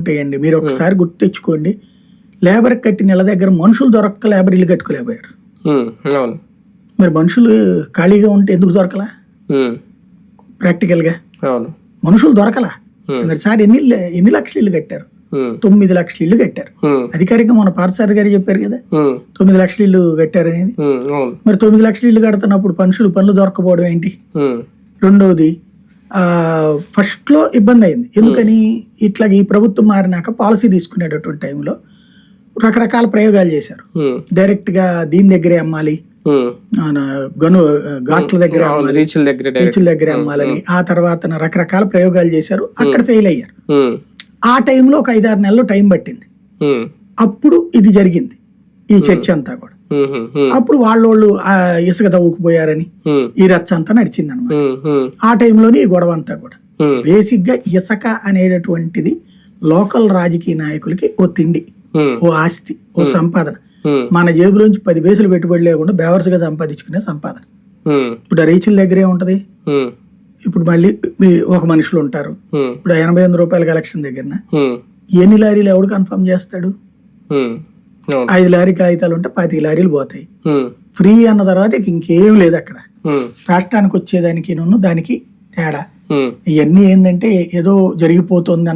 ఉంటాయండి. మీరు ఒకసారి గుర్తు తెచ్చుకోండి. లేబర్ కట్టిన నెల దగ్గర మనుషులు దొరక్క లేబర్ ఇల్లు కట్టుకోలేకపోయారు. మరి మనుషులు ఖాళీగా ఉంటే ఎందుకు దొరకలా? ఉమ్, ప్రాక్టికల్గా అవును. మనుషులు దొరకలా. సార్ ఎన్ని ఎన్ని లక్షల ఇల్లు కట్టారు? తొమ్మిది లక్షల ఇల్లు కట్టారు. అధికారికంగా మన పార్థసారి గారు చెప్పారు కదా? తొమ్మిది లక్షల ఇల్లు కట్టారు అనేది. మరి తొమ్మిది లక్షల ఇల్లు కడుతున్నప్పుడు మనుషులు పనులు దొరకపోవడం ఏంటి? రెండవది ఆ ఫస్ట్లో ఇబ్బంది అయింది ఎందుకని ఇట్లా ఈ ప్రభుత్వం మారినాక పాలసీ తీసుకునేటటువంటి టైంలో రకరకాల ప్రయోగాలు చేశారు. డైరెక్ట్గా దీని దగ్గరే అమ్మాలి. గను ఘాట్ల దగ్గర రీచ్ల దగ్గర అమ్మాలని. ఆ తర్వాత రకరకాల ప్రయోగాలు చేశారు. అక్కడ ఫెయిల్ అయ్యారు. ఆ టైంలో ఒక ఐదారు నెలలు టైం పట్టింది. అప్పుడు ఇది జరిగింది. ఈ చర్చ అంతా కూడా. అప్పుడు వాళ్ళోళ్ళు ఇసుక తవ్వుకుపోయారని ఈ రచ్చ అంతా నడిచింది అనమాట ఆ టైంలోనే ఈ గొడవ అంతా కూడా. బేసిక్గా ఇసుక అనేటటువంటిది లోకల్ రాజకీయ నాయకులకి ఓ తిండి ఓ ఆస్తి ఓ సంపాదన. మన జేబులోంచి పది పైసలు పెట్టుబడి లేకుండా బేవర్స్గా సంపాదించుకునే సంపాదన. ఇప్పుడు ఆ రీచుల దగ్గరే ఉంటది. ఇప్పుడు మళ్ళీ ఒక మనుషులు ఉంటారు. ఇప్పుడు ఎనభై ఎనిమిది రూపాయల కలెక్షన్ దగ్గర ఎన్ని లారీలు ఎవడు కన్ఫర్మ్ చేస్తాడు? ఐదు లారీ కాగితాలు ఉంటే పాతిక లారీలు పోతాయి. ఫ్రీ అన్న తర్వాత ఇక ఇంకేం లేదు అక్కడ. రాష్ట్రానికి వచ్చేదానికి దానికి తేడా. ఇవన్నీ ఏంటంటే ఏదో జరిగిపోతుంది